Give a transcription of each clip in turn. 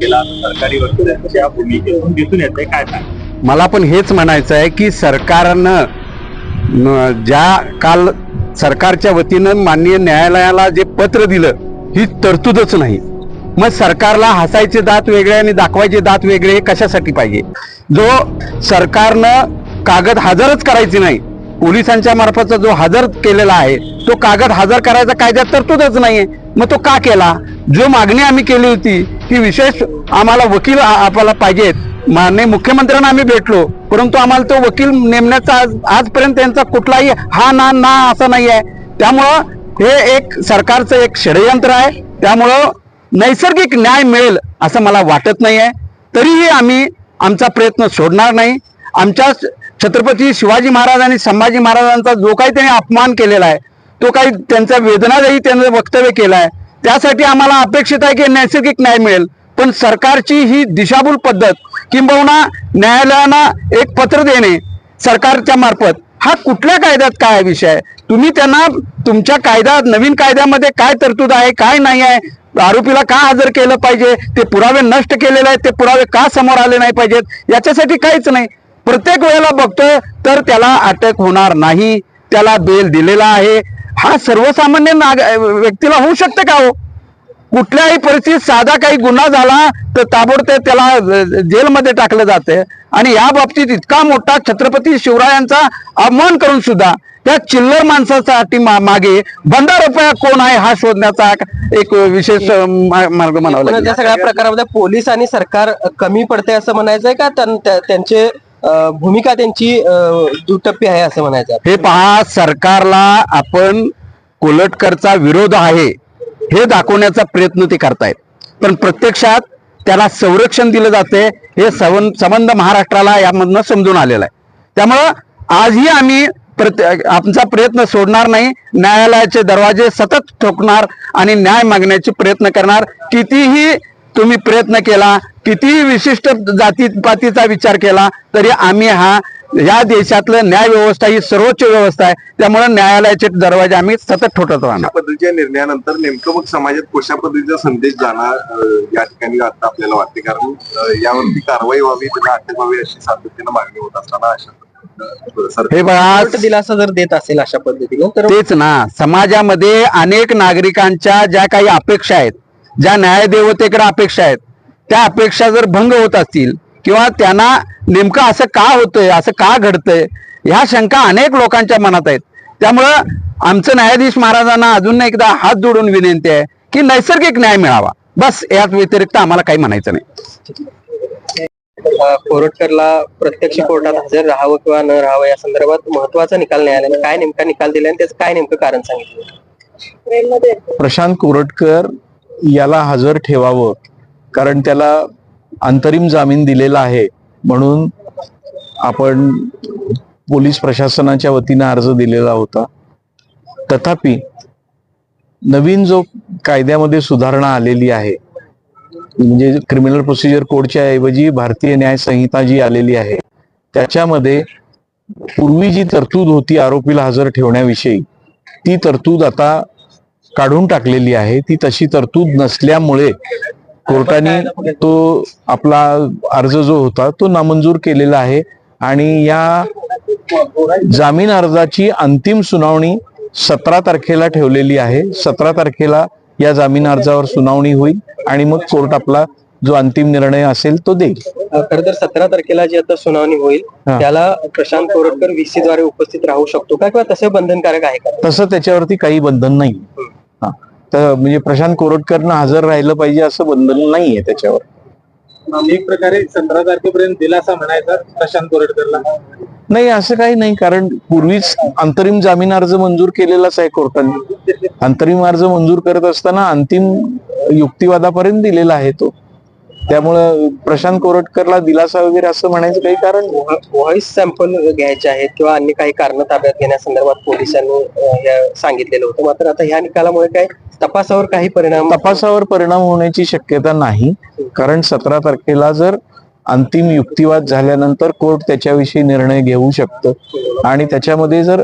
केला सरकारी वकिलांच्या भूमिकेवरून दिसून येते काय सांग मला पण हेच म्हणायचं आहे की सरकारनं ज्या काल सरकारच्या वतीनं माननीय न्यायालयाला जे पत्र दिलं ही तरतूदच नाही. मग सरकारला हसायचे दात वेगळे आणि दाखवायचे दात वेगळे हे कशासाठी पाहिजे? जो सरकारनं कागद हजरच करायची नाही पोलिसांच्या मार्फतचा जो हजर केलेला आहे तो कागद हजर करायचा कायद्यात तरतूदच नाहीये. मग तो का केला? जो मागणी आम्ही केली होती की विशेष आम्हाला वकील आपल्याला पाहिजेत. माननीय मुख्यमंत्र्यांना आम्ही भेटलो. परंतु आम्हाला तो वकील नेमण्याचा आज आजपर्यंत त्यांचा कुठलाही हा ना ना असा नाही आहे त्यामुळं हे एक सरकारचं एक षडयंत्र आहे. त्यामुळं नैसर्गिक न्याय मिळेल असं मला वाटत नाही आहे तरीही आम्ही आमचा प्रयत्न सोडणार नाही. आमच्या छत्रपती शिवाजी महाराज आणि संभाजी महाराजांचा जो काही त्यांनी अपमान केलेला आहे तो काही त्यांचा वेदनादायी त्यांचं वक्तव्य केलं आहे त्यासाठी आम्हाला अपेक्षित आहे की नैसर्गिक न्याय मिळेल. पण सरकारची ही दिशाभूल पद्धत किंबहुना न्यायालयाला एक पत्र देणे सरकारच्या मार्फत हा कुठल्या कायद्यात काय विषय आहे? तुम्ही त्यांना तुमच्या कायद्यात नवीन कायद्यामध्ये काय तरतूद आहे काय नाही आहे आरोपीला का हजर केलं पाहिजे ते पुरावे नष्ट केलेले आहेत ते पुरावे का समोर आले नाही पाहिजेत याच्यासाठी काहीच नाही. प्रत्येक वेळेला बघतोय तर त्याला अटक होणार नाही. त्याला बेल दिलेला आहे. हा सर्वसामान्य नाग व्यक्तीला होऊ शकते का हो? कुठल्याही परिस्थितीत साधा काही गुन्हा झाला तर ताबडतोब त्याला जेलमध्ये टाकलं जाते. आणि या बाबतीत इतका मोठा छत्रपती शिवरायांचा अपमान करून सुद्धा त्या चिल्लर माणसासाठी मा- मागे बंदा रुपया कोण आहे हा शोधण्याचा एक विशेष मार्ग म्हणावा लागेल. त्या सगळ्या प्रकारामध्ये पोलीस आणि सरकार कमी पडते असं म्हणायचंय का? त्यांचे भूमिका त्यांची दुटप्पी आहे असं म्हणायचं. हे पहा सरकारला आपण कोलटकरचा विरोध आहे हे दाखवण्याचा प्रयत्न ते करतायत. पण प्रत्यक्षात त्याला संरक्षण दिलं जाते हे सवन संबंध महाराष्ट्राला यामधनं समजून आलेलं आहे. त्यामुळं आजही आम्ही प्रत्य आमचा प्रयत्न सोडणार नाही न्यायालयाचे दरवाजे सतत ठोकणार आणि न्याय मागण्याचे प्रयत्न करणार कितीही तुम्ही प्रयत्न केला कितीही विशिष्ट जातीपातीचा विचार केला तरी आम्ही हा या देशातलं न्याय व्यवस्था ही सर्वोच्च व्यवस्था आहे. त्यामुळे न्यायालयाचे दरवाजे आम्ही सतत ठोठत राहणार. पद्धतीच्या निर्णयानंतर नेमकं मग समाजात कशा पद्धतीचा संदेश जाणार या ठिकाणी आता आपल्याला वाटते? कारण यावरती कारवाई व्हावी त्यांना अटक व्हावी अशी सातत्यानं मागणी होत असताना अशा हे बघा दिलासा जर देत असेल अशा पद्धतीनं तेच ना समाजामध्ये अनेक नागरिकांच्या ज्या काही अपेक्षा आहेत ज्या न्यायदेवतेकडे अपेक्षा आहेत त्या अपेक्षा जर भंग होत असतील किंवा त्यांना नेमकं असं का होतंय असं का घडतंय ह्या शंका अनेक लोकांच्या मनात आहेत. त्यामुळं आमचं न्यायाधीश महाराजांना अजून एकदा हात जोडून विनंती आहे की नैसर्गिक न्याय मिळावा. बस याच व्यतिरिक्त आम्हाला काही म्हणायचं नाही. कोरटकरला प्रत्यक्ष कोर्टात हजर राहावं किंवा न राहावं या संदर्भात महत्त्वाचा निकाल न्यायालयाने काय नेमका निकाल दिला आणि त्याचं काय नेमकं कारण सांगितलं? प्रशांत कोरटकर याला हजर ठेवावं कारण त्याला अंतरिम जामीन दिलेला आहे म्हणून आपण पोलीस प्रशासनाच्या वतीनं अर्ज दिलेला होता. तथापि नवीन जो कायद्यामध्ये सुधारणा आलेली आहे म्हणजे क्रिमिनल प्रोसिजर कोडच्या ऐवजी भारतीय न्याय संहिता जी आलेली आहे त्याच्यामध्ये पूर्वी जी तरतूद होती आरोपीला हजर ठेवण्याविषयी ती तरतूद आता काढून टाकलेली आहे. ती तशी तरतूद नसल्यामुळे कोर्टाने तो आपला अर्ज जो होता तो नामंजूर केलेला आहे. आणि या जामीन अर्जाची अंतिम सुनावणी सतरा तारखेला ठेवलेली आहे. सतरा तारखेला या जामीन अर्जावर सुनावणी होईल आणि मग कोर्ट आपला जो अंतिम निर्णय असेल तो देईल. खर तर सतरा तारखेला जी आता सुनावणी होईल. त्याला प्रशांत कोरटकर व्हीसी द्वारे उपस्थित राहू शकतो का? किंवा तसे बंधनकारक आहे का? तसं त्याच्यावरती काही बंधन नाही. तर म्हणजे प्रशांत कोरटकरनं हजर राहिलं पाहिजे असं बंधन नाहीये त्याच्यावर. एक प्रकारे सतरा तारखेपर्यंत दिलासा म्हणायचा प्रशांत कोरटकरला? नाही असं काही नाही कारण पूर्वीच अंतरिम जामीन अर्ज मंजूर केलेलाच आहे कोर्टाने. अंतरिम अर्ज मंजूर करत असताना अंतिम युक्तिवादापर्यंत दिलेला आहे तो. त्यामुळं प्रशांत कोरटकरला दिलासा वगैरे असं म्हणायचं काही कारण. व्हॉइस सॅम्पल घ्यायचे आहेत किंवा अन्य काही कारण ताब्यात घेण्यासंदर्भात पोलिसांनी सांगितलेलं होतं. मात्र आता ह्या निकालामुळे काय तपासावर काही परिणाम तपासावर परिणाम होण्याची शक्यता नाही. कारण सतरा तारखेला जर अंतिम युक्तिवाद झाल्यानंतर कोर्ट त्याच्याविषयी निर्णय घेऊ शकतं. आणि त्याच्यामध्ये जर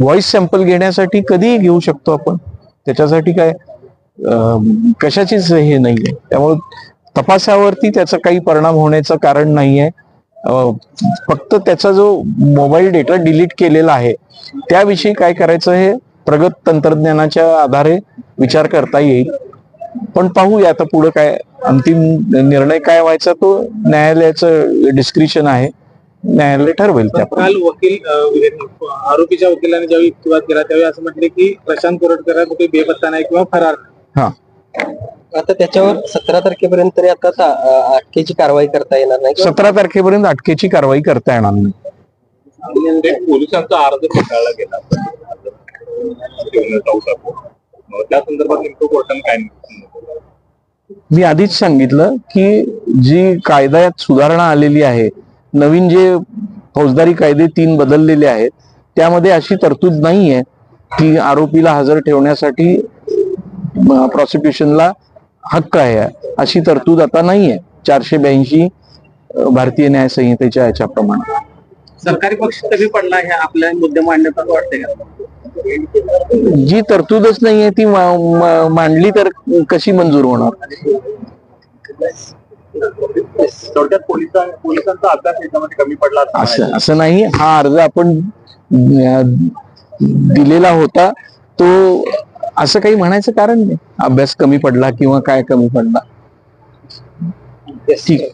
व्हॉइस सॅम्पल घेण्यासाठी कधीही घेऊ शकतो आपण. त्याच्यासाठी काय? कशाचीच हे नाहीये. त्यामुळे तपासावरती त्याचा काही परिणाम होण्याचं कारण नाहीये. फक्त त्याचा जो मोबाईल डेटा डिलीट केलेला आहे त्याविषयी काय करायचं हे प्रगत तंत्रज्ञानाच्या आधारे विचार करता येईल. पण पाहूया आता पुढे काय अंतिम निर्णय काय व्हायचा तो न्यायालयाचं डिस्क्रिप्शन आहे. न्यायालय ठरवेल काल वकील आरोपीच्या वकिलाने ज्यावेळी युक्तिवाद केला त्यावेळी असं म्हटले की प्रशांत कोरटकर हा कुठे बेपत्ता नाही किंवा फरार नाही. हा. आता त्याच्यावर सतरा तारखेपर्यंत तरी आता अटकेची कारवाई करता येणार नाही किंवा सतरा तारखेपर्यंत अटकेची कारवाई करता येणार नाही. पोलिसांचा अर्ज फेटाळला गेला. त्या संदर्भात नेमकं कोर्टाने काय मी आधीच सांगितलं की जी कायद्यात सुधारणा आलेली आहे नवीन जे फौजदारी कायदे तीन बदललेले आहेत त्यामध्ये अशी तरतूद नाहीये की आरोपीला हजर ठेवण्यासाठी प्रॉसिक्युशनला हक्क आहे. अशी तरतूद आता नाहीये. चारशे ब्याऐंशी भारतीय न्याय संहितेच्या याच्याप्रमाणे. सरकारी पक्ष कमी पडला? हे आपल्या मुद्दे मांडण्यात वाटते का? जी तरतूदच नाहीये ती मांडली तर कशी मंजूर होणार? थोडक्यात पोलिसांचा अभ्यास याच्यामध्ये कमी पडला असं असं नाही. हा अर्ज आपण दिलेला होता. तो असं काही म्हणायचं कारण नाही. अभ्यास कमी पडला किंवा काय कमी पडला? ठीक आहे